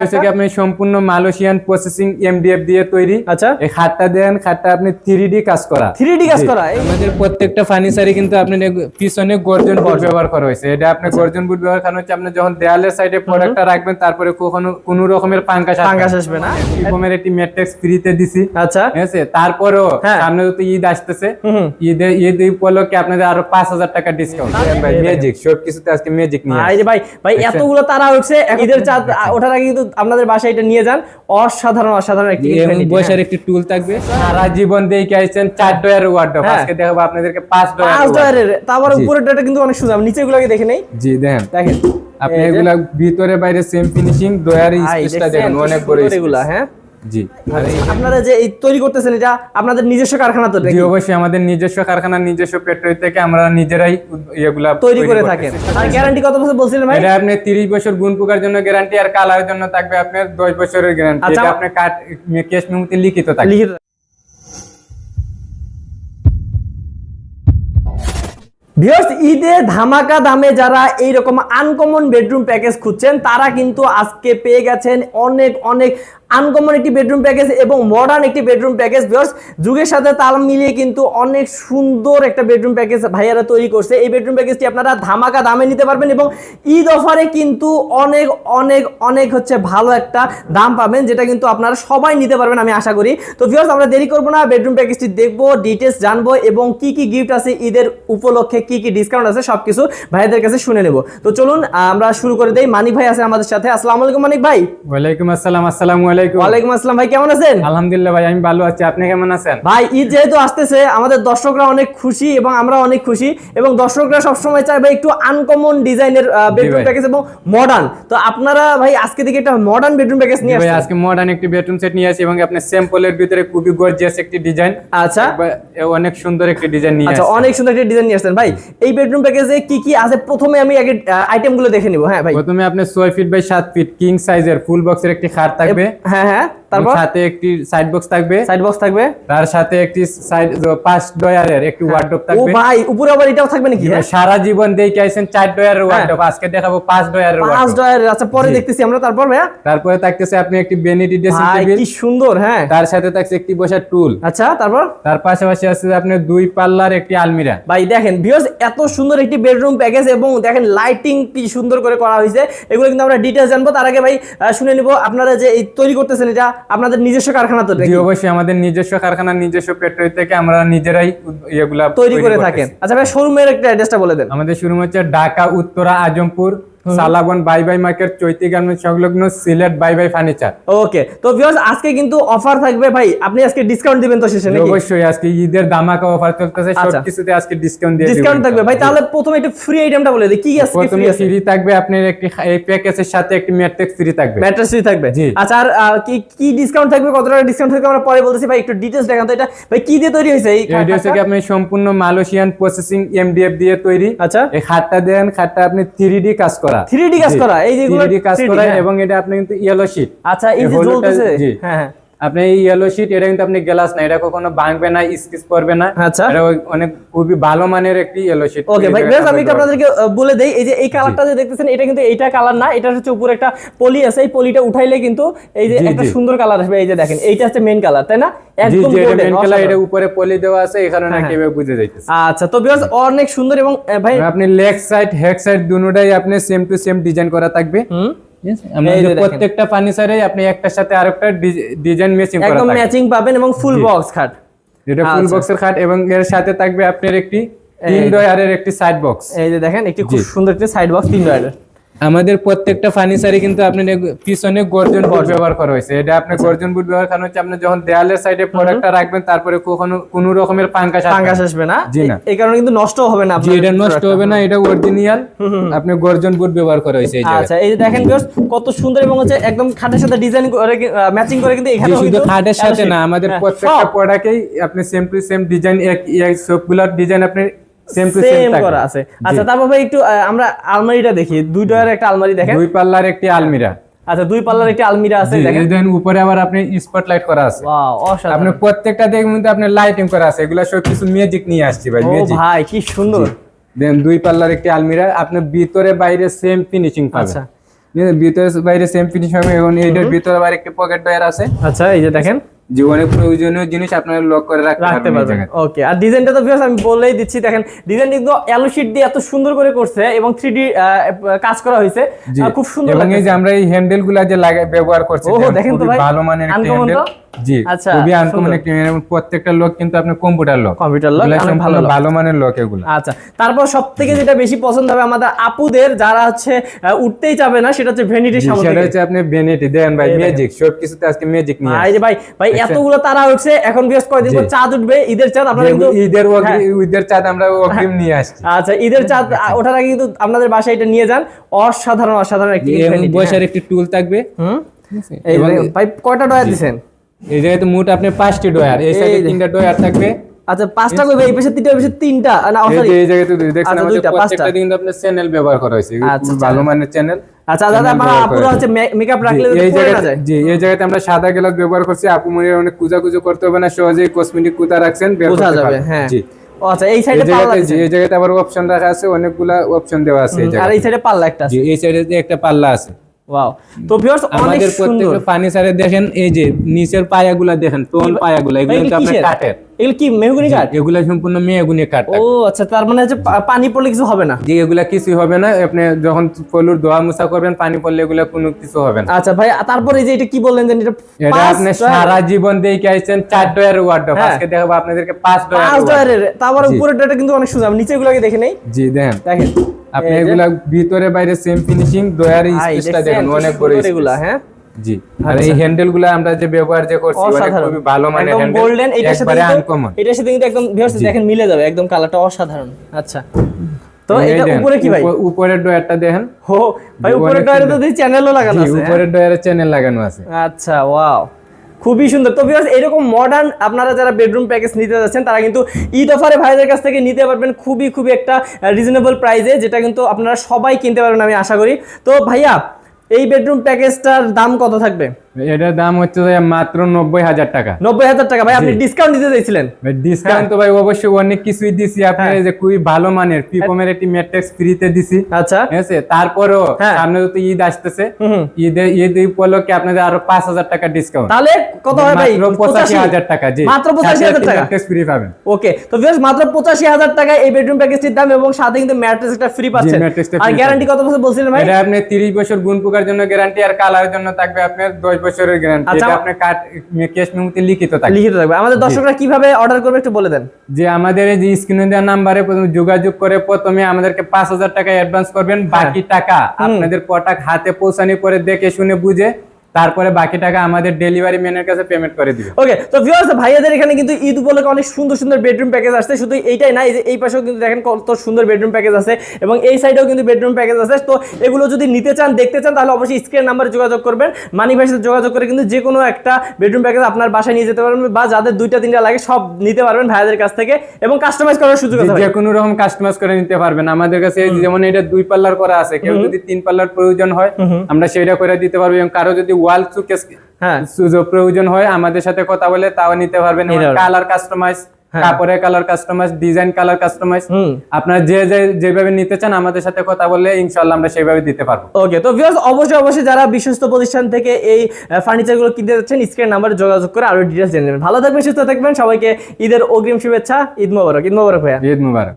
হচ্ছে কি আপনি সম্পূর্ণ মালয়েশিয়ান প্রসেসিং এমডিএফ দিয়ে তৈরি? আচ্ছা। এই খাটটা দেন খাটটা আপনি থ্রি কাজ করা। 3D কাজ করা, আমাদের প্রত্যেকটা ফার্নিচারে কিন্তু আপনি পিছনে গর্জন বোর্ড ব্যবহার করা হয়েছে। এটা আপনি। গর্জন বোর্ড ব্যবহার কারণ হচ্ছে আপনি যখন দেয়ালের সাইডে প্রোডাক্টটা রাখবেন তারপরে কখনো কোনো রকমের পাঙ্কাশ পাঙ্গাস আসবে না। এরকমের একটি ম্যাট্রিক্স ফ্রিতে দিছি। আচ্ছা। ঠিক আছে? তারপরেও হ্যাঁ। সামনে তো ঈদ আসতেছে। ঈদে ঈদ উপলক্ষে আপনাদের আরও পাঁচ হাজার টাকা ডিসকাউন্ট ভাই ম্যাজিক সব কিছুতে আজকে ম্যাজিক নিয়ে ভাই ভাই এতগুলো তারা উঠছে ঈদের চাঁদ ওঠার আগে কিন্তু আপনাদের বাসায় এটা নিয়ে যান। অসাধারণ অসাধারণ একটি বয়সের হ্যাঁ। একটি টুল থাকবে। সারা জীবন দেখে আসছেন চার ডয়ার ওয়ার্ড হ্যাঁ। আজকে দেখাবো আপনাদেরকে পাঁচ ডয়ার পাঁচ ডয়ার তারপরে জি। উপরের ডলারটা কিন্তু অনেক সুন্দর। আমি নিচে গুলোকে দেখে নেই। জি দেখেন। দেখেন। আপনি এগুলা ভিতরে বাইরে সেম ফিনিশিং ডয়ার স্পেসটা দেখেন অনেক বড় এগুলা হ্যাঁ। জি। আর এই- আপনারা যে এই তৈরি করতেছেন এটা আপনাদের নিজস্ব কারখানা তো জি অবশ্যই আমাদের নিজস্ব কারখানা নিজস্ব ফ্যাক্টরি থেকে আমরা নিজেরাই উদ- তৈরি করে থাকেন। আর গ্যারান্টি কত বছর বলছিলেন ভাই? এটা আপনি 30 বছর গুণ পোকার জন্য গ্যারান্টি আর কালারের জন্য থাকবে আপনার 10 বছরের গ্যারান্টি এটা আপনি কাট কেস মেমোতে লিখিত থাকবে ভিউয়ার্স ঈদে ধামাকা দামে যারা এইরকম আনকমন বেডরুম প্যাকেজ খুঁজছেন তারা কিন্তু আজকে পেয়ে গেছেন অনেক অনেক আনকমন একটি বেডরুম প্যাকেজ এবং মডার্ন একটি বেডরুম প্যাকেজ ভিউয়ার্স যুগের সাথে তাল মিলিয়ে কিন্তু অনেক সুন্দর একটা বেডরুম প্যাকেজ ভাইয়ারা তৈরি করছে। এই বেডরুম প্যাকেজটি আপনারা ধামাকা দামে নিতে পারবেন এবং ঈদ অফারে কিন্তু অনেক অনেক অনেক হচ্ছে ভালো একটা দাম পাবেন, যেটা কিন্তু আপনারা সবাই নিতে পারবেন আমি আশা করি। তো ভিউয়ার্স আমরা দেরি করব না, বেডরুম প্যাকেজটি দেখব ডিটেলস জানব এবং কি কি গিফট আছে ঈদের উপলক্ষে, কি কি ডিসকাউন্ট আছে সবকিছু ভাইয়াদের কাছে শুনে নেব। তো চলুন আমরা শুরু করে দেই। মানিক ভাই আছে আমাদের সাথে। আসসালামু আলাইকুম মানিক ভাই। ওয়ালাইকুম আসসালাম, আসসালামু আলাইকুম। ওয়ালাইকুম আসসালাম। ভাই কেমন আছেন? আলহামদুলিল্লাহ ভাই আমি ভালো আছি। আপনি কেমন আছেন? ভাই ঈদ যেহেতু আসতেছে আমাদের দর্শকরা অনেক খুশি এবং আমরা অনেক খুশি। এবং দর্শকরা সবসময় চায় ভাই একটু আনকমন ডিজাইনের বেডরুম প্যাকেজ এবং মডার্ন তো আপনারা ভাই আজকে থেকে একটা মডার্ন বেডরুম প্যাকেজ নিয়ে ভাই আজকে মডার্ন একটি বেডরুম সেট নিয়ে আসি এবং আপনি স্যাম্পলের ভিতরে খুবই গর্জিয়াস একটি ডিজাইন আচ্ছা। অনেক সুন্দর একটি ডিজাইন নিয়ে আচ্ছা অনেক সুন্দর একটা ডিজাইন নিয়ে আসছেন। ভাই এই বেডরুম প্যাকেজে কি কি আছে? প্রথমে আমি আগে আইটেমগুলো দেখে নিব। হ্যাঁ ভাই। প্রথমে আপনি 6 ফিট বাই 7 ফিট কিং সাইজের ফুল বক্সের একটি খাট থাকবে। হ্যাঁ হ্যাঁ। তারপর? সাথে একটি সাইড বক্স থাকবে। সাইড বক্স থাকবে। তার সাথে একটি সাইড পাঁচ ডয়ারের একটি ওয়ার্ডরোব ও ভাই উপরে আবার এটাও থাকবে নাকি? হ্যাঁ সারা জীবন দেখে আইছেন? চার ডয়ারের ওয়ার্ডরোব আজকে দেখাবো পাঁচ ডয়ারের পাঁচ ওয়ার্ডরোব ডয়ার আচ্ছা পরে দেখতেছি আমরা তারপর ভাইয়া। তারপরে থাকতেছে আপনি একটি ড্রেসিং টেবিল কি সুন্দর হ্যাঁ। তার সাথে থাকছে একটি বসার টুল। আচ্ছা তারপর? তার পাশাপাশি আছে আপনার দুই পাল্লার একটি আলমিরা। ভাই দেখেন ভিউয়ার্স এত সুন্দর একটি বেডরুম প্যাকেজ এবং দেখেন লাইটিং কি সুন্দর করে করা হয়েছে। এগুলো কিন্তু আমরা ডিটেইলস জানব। তার আগে ভাই শুনে নিব আপনারা যে এই তৈরি করতেছেন এটা আপনাদের নিজস্ব কারখানা তো জি অবশ্যই আমাদের নিজস্ব কারখানা নিজস্ব পেট্রোল থেকে আমরা নিজেরাই এগুলা তৈরি করে। থাকেন। আচ্ছা ভাই শোরুমের একটা অ্যাড্রেসটা বলে দেন। আমাদের শোরুম হচ্ছে Dhaka Uttara Azampur সালাবন buy buy market Chaiti garment সংলগ্ন Sylhet buy buy furniture. Okay তো ভিউয়ার্স আজকে কিন্তু অফার থাকবে ভাই আপনি আজকে ডিসকাউন্ট দিবেন তো শেষে নাকি? অবশ্যই আজকে ঈদের অফার চলতেছে আচ্ছা। সবকিছুতে আজকে ডিসকাউন্ট দিয়ে ডিসকাউন্ট থাকবে। ভাই তাহলে প্রথমে একটু ফ্রি আইটেমটা বলে দিই। কি আছে? প্রথমে ফ্রি আছে? ফ্রি থাকবে আপনার একটি এই প্যাকেজের সাথে একটি ফ্রি থাকবে। ম্যাট্রেস ফ্রি থাকবে। আচ্ছা আর কি কি ডিসকাউন্ট থাকবে? কত টাকা ডিসকাউন্ট থাকবে? আমরা পরে বলতেছি। ভাই একটু ডিটেইলস দেখান তো এটা। ভাই কি দিয়ে তৈরি হয়েছে এই এটা হচ্ছে কি আপনি সম্পূর্ণ মালয়েশিয়ান প্রসেসিং এমডিএফ দিয়ে তৈরি। আচ্ছা। এই খাটটা দেন খাটটা আপনি থ্রি ডি কাজ করা। 3D কাজ করা, এই যেগুলো 3D কাজ 3D করা হ্যাঁ। এবং এটা আপনি কিন্তু ইয়েলো শীট আচ্ছা এই এই যে জ্বলতেছে হ্যাঁ হ্যাঁ। আপনি এই ইয়েলো শিট এটা কিন্তু আপনি গ্লাস না এটা কখনো ভাঙবে না স্কিচ করবে না। আচ্ছা। এটা অনেক খুবই ভালো মানের একটি ইয়েলো শিট ওকে ভাই বেশ আমি আপনাদেরকে বলে দেই এই যে এই কালারটা যে দেখতেছেন এটা কিন্তু এইটা কালার না এটা হচ্ছে উপরে একটা পলি আছে এই পলিটা উঠাইলে কিন্তু এই যে একটা সুন্দর কালার আসবে এই যে দেখেন এইটা হচ্ছে মেইন কালার তাই না? একদম এটা কালার এটা উপরে পলি দেওয়া আছে এই কারণে হ্যাঁ, কীভাবে বুঝে যাইতেছে। আচ্ছা তো বিকজ অনেক সুন্দর এবং ভাই আপনি লেগ সাইড হেড সাইড দুটোটাই আপনি সেম টু সেম ডিজাইন করা থাকবে। প্রত্যেকটা ফার্নিচারে আপনি একটার সাথে আরেকটা ডিজাইন ম্যাচিং করা একদম ম্যাচিং পাবেন এবং ফুল বক্স খাট। এটা ফুল। বক্সের খাট এবং এর সাথে থাকবে আপনার একটি তিন ডয়ারের একটি সাইড বক্স এই যে দেখেন একটি খুব সুন্দর একটি সাইড বক্স তিন ডয়ারের। আমাদের প্রত্যেকটা ফার্নিচারে কিন্তু আপনার এগ- পিছনে গর্জন বোর্ড ব্যবহার করা হয়েছে এটা। আপনার গর্জন বোর্ড ব্যবহার কারণ হচ্ছে আপনি যখন দেয়ালের সাইডে প্রোডাক্টটা রাখবেন তারপরে কখনো কোনো রকমের পাঙ্কাশ না। আসবে না জি না। এই কারণে কিন্তু নষ্ট হবে না আপনার এটা নষ্ট। হবে না এটা অরিজিনাল আপনি গর্জন বোর্ড ব্যবহার করা হয়েছে আচ্ছা এই যে দেখেন viewers, কত সুন্দর এবং হচ্ছে একদম খাটের সাথে ডিজাইন করে ম্যাচিং করে কিন্তু এখানে শুধু খাটের সাথে না আমাদের প্রত্যেকটা সব প্রোডাক্টেই আপনি সেম টু সেম ডিজাইন এক এক সবগুলোর ডিজাইন আপনি সেম টু সেম সেম করা আছে। আচ্ছা তারপর ভাই একটু আমরা আলমারিটা দেখি। দুই ডয়ার একটা আলমারি দেখেন। দুই পাল্লার একটি আলমিরা। আচ্ছা দুই পাল্লার একটা আলমিরা আছে দেখেন। উপরে আবার আপনি স্পটলাইট করা আছে। ওয়াও অসাধারণ। আপনি প্রত্যেকটা দেখবেন কিন্তু আপনার লাইটিং করা আছে। এগুলা সব কিছু ম্যাজিক নিয়ে আসছি ভাই ম্যাজিক ভাই কি সুন্দর। দেন দুই পাল্লার একটি আলমিরা আপনি ভিতরে বাইরে সেম ফিনিশিং পাবেন। আচ্ছা। ভিতরে বাইরে সেম ফিনিশ হবে এবং এইটার ভিতরে বাইরে একটা পকেট ডয়ার আছে। আচ্ছা এই যে দেখেন। যে অনেক প্রয়োজনীয় জিনিস আপনারা লক করে রাখতে পারবেন। ওকে আর ডিজাইনটা তো ভিউয়ার্স আমি বলেই দিচ্ছি দেখেন ডিজাইন কিন্তু অ্যালো শীট দিয়ে এত সুন্দর করে করছে এবং 3D কাজ করা হয়েছে খুব সুন্দর এবং এই যে আমরা এই হ্যান্ডেলগুলা যে লাগাই ব্যবহার করছি দেখেন, তো ভাই, ভালো মানের হ্যান্ডেল? জি আচ্ছা, খুবই আনকমন একটি প্রত্যেকটা লোক কিন্তু আপনার কম্পিউটার লোক কম্পিউটার লক অনেক ভালো ভালো মানের লোক এগুলো। আচ্ছা তারপর থেকে যেটা বেশি পছন্দ হবে আমাদের আপুদের যারা হচ্ছে উঠতেই না সেটা হচ্ছে ভ্যানিটির সামনে সেটা হচ্ছে আপনি বেনেটি দেন ভাই ম্যাজিক সব কিছুতে আজকে ম্যাজিক নিয়ে ভাই ভাই ভাই এতগুলো তারা উঠছে এখন বেশ কয়দিন পর চাঁদ উঠবে ঈদের চাঁদ আপনারা কিন্তু ঈদের হ্যাঁ। ঈদের চাঁদ আমরা অগ্রিম নিয়ে আসছি। আচ্ছা ঈদের চাঁদ ওঠার আগে কিন্তু আপনাদের বাসায় এটা নিয়ে যান। অসাধারণ অসাধারণ একটি হ্যাঁ। একটি টুল থাকবে। হুম? ভাই কয়টা ডয়া এই জায়গায় তো মোট আপনি পাঁচটি ডয়ার এই সাইডে তিনটা ডয়ার থাকবে। আচ্ছা পাঁচটা করবে এই পাশে তিনটা এই পাশে তিনটা? না সরি এই জায়গায় তো দুই দেখছেন আচ্ছা, আমাদের প্রত্যেকটা। কিন্তু আপনার চ্যানেল ব্যবহার করা হয়েছে। আচ্ছা, খুব ভালো মানের চ্যানেল আচ্ছা দাদা আমরা আপুরা হচ্ছে মেকআপ রাখলে এই জায়গাতে জি এই জায়গাতে আমরা সাদা গ্লাস ব্যবহার করছি। আপু মনির অনেক কুজা কুজো করতে হবে না সহজেই কসমেটিক কুতা রাখছেন বোঝা যাবে হ্যাঁ। জি। আচ্ছা এই সাইডে পাল্লা জায়গাতে দিছেন। এই জায়গাতে আবার অপশন রাখা আছে অনেকগুলা অপশন দেওয়া আছে এই আর এই সাইডে পাল্লা একটা আছে। জি এই সাইডে একটা পাল্লা আছে। ওয়াও তো ভিউয়ার্স অনেক সুন্দর। ফার্নিচারে দেখেন এই যে নিচের পায়াগুলা দেখেন টোন পায়াগুলা এগুলো এগুলো আপনার কাঠের। এগুলো কি মেহগুনি কাঠ? এগুলা সম্পূর্ণ মেয়েগুনি কাঠ ও আচ্ছা তার মানে হচ্ছে পানি পড়লে কিছু হবে না? যে এগুলা কিছু হবে না। আপনি যখন পলুর ধোয়া মুছা করবেন পানি পড়লে এগুলা কোনো কিছু হবে না। আচ্ছা ভাই তারপরে যে এটা কি বললেন যে এটা এটা আপনি সারা জীবন আইছেন চার ডয়ার ওয়ার্ডরোব হ্যাঁ। আজকে দেখাবো আপনাদেরকে পাঁচ ডয়ার পাঁচ ডয়ারের তারপর। কিন্তু অনেক সুন্দর নিচে দেখে নেই। জি দেখেন। দেখেন। আপনি এগুলা ভিতরে বাইরে সেম ফিনিশিং ডয়ার ভাই, স্পেসটা দেখছেন? অনেক বড় এগুলা হ্যাঁ? জি। আর এই হ্যান্ডেলগুলা আমরা যে ব্যবহার যে করছি অসাধারণ। খুবই ভালো হ্যান্ডেল গোল্ডেন এটার সাথে আনকমন এটার সাথে কিন্তু একদম দেখেন মিলে যাবে একদম কালারটা অসাধারণ। আচ্ছা। তো এটা উপরে কি ভাই? উপরের ডয়ারটা দেখেন। হো ভাই উপরের ডয়ারে তো চ্যানেলও লাগানো আছে? উপরের ডয়ারে চ্যানেল লাগানো আছে। আচ্ছা ওয়াও খুবই সুন্দর। তো ভিউয়ার্স এরকম মডার্ন আপনারা যারা বেডরুম প্যাকেজ নিতে যাচ্ছেন তারা কিন্তু ঈদ অফারে ভাইদের কাছ থেকে নিতে পারবেন খুবই খুবই একটা রিজনেবল প্রাইসে যেটা কিন্তু আপনারা সবাই কিনতে পারবেন আমি আশা করি। তো ভাইয়া এই বেডরুম প্যাকেজটার দাম কত থাকবে? এটার দাম হচ্ছে মাত্র নব্বই হাজার টাকা। নব্বই হাজার টাকা। ভাই আপনি ডিসকাউন্ট দিতে চাইছিলেন? ডিসকাউন্ট তো ভাই অবশ্যই অনেক কিছুই দিছি। হ্যাঁ। যে খুবই ভালো মানের পিপমের একটি ম্যাট্রিক্স ফ্রিতে দিছি। আচ্ছা। ঠিক আছে? তারপরেও হ্যাঁ। সামনে তো ঈদ আসতেছে। ঈদে ঈদ উপলক্ষে আপনাদের আরও পাঁচ হাজার টাকা ডিসকাউন্ট তাহলে কত হয় ভাই? পঁচাশি হাজার টাকা জি। মাত্র পঁচাশি হাজার টাকা। ফ্রি পাবেন। ওকে। তো ভিউয়ার্স মাত্র পঁচাশি হাজার টাকায় এই বেডরুম প্যাকেজটির দাম এবং সাথে কিন্তু ম্যাট্রেস একটা ফ্রি পাচ্ছেন আর গ্যারান্টি কত বছর বলছিলেন ভাই? এটা আপনি তিরিশ বছর গুণ পোকার জন্য গ্যারান্টি আর কালার জন্য থাকবে আপনার দশ বছরের গ্যারান্টি আচ্ছা, এটা আপনি কাট ক্যাশ মেমোতে লিখিত থাকবে। লিখিত থাকবে। আমাদের দর্শকরা কীভাবে অর্ডার করবে একটু বলে দেন। যে আমাদের এই যে স্ক্রিনে দেওয়া নাম্বারে প্রথমে যোগাযোগ করে প্রথমে আমাদেরকে পাঁচ হাজার টাকা অ্যাডভান্স করবেন। হ্যাঁ। বাকি টাকা আপনাদের প্রোডাক্ট হাতে পৌঁছানি পরে দেখে শুনে বুঝে তারপরে বাকি টাকা আমাদের ডেলিভারি ম্যানের কাছে পেমেন্ট করে দিবে। ওকে তো ভিউয়ার্স ভাইয়াদের এখানে কিন্তু ঈদ উপলক্ষে অনেক সুন্দর সুন্দর বেডরুম প্যাকেজ আসছে। শুধু এইটাই না এই যে এই পাশেও কিন্তু দেখেন কত সুন্দর বেডরুম প্যাকেজ আছে এবং এই সাইডেও কিন্তু বেডরুম প্যাকেজ আছে। তো এগুলো যদি নিতে চান দেখতে চান তাহলে অবশ্যই স্ক্রিন নাম্বারে যোগাযোগ করবেন। মানি ভাইয়ের যোগাযোগ করে কিন্তু যে কোনো একটা বেডরুম প্যাকেজ আপনার বাসায় নিয়ে যেতে পারবেন বা যাদের দুইটা তিনটা লাগে সব নিতে পারবেন ভাইয়াদের কাছ থেকে এবং কাস্টমাইজ করার সুযোগ আছে যে কোনো রকম কাস্টমাইজ করে নিতে পারবেন। আমাদের কাছে যেমন এটা দুই পাল্লার করা আছে কেউ যদি তিন পাল্লার প্রয়োজন হয় আমরা সেটা করে দিতে পারব এবং কারও যদি ওয়াল সুকেস হ্যাঁ। প্রয়োজন হয় আমাদের সাথে কথা বলে তাও নিতে পারবেন। কালার কাস্টমাইজ হ্যাঁ। কাপড়ের colour customise design colour customise. আপনারা যে যে যেভাবে নিতে চান আমাদের সাথে কথা বললে ইনশাল্লাহ আমরা সেইভাবে দিতে পারব। ওকে তো ভিউয়ার্স অবশ্যই অবশ্যই যারা বিশ্বস্ত প্রতিষ্ঠান থেকে এই ফার্নিচারগুলো কিনতে যাচ্ছেন স্ক্রিন নাম্বারে যোগাযোগ করে আরও ডিটেলস জেনে নেবেন। ভালো থাকবেন সুস্থ থাকবেন সবাইকে ঈদের অগ্রিম শুভেচ্ছা ঈদ মোবারক ঈদ মোবারক ভাইয়া। ঈদ মুবারক।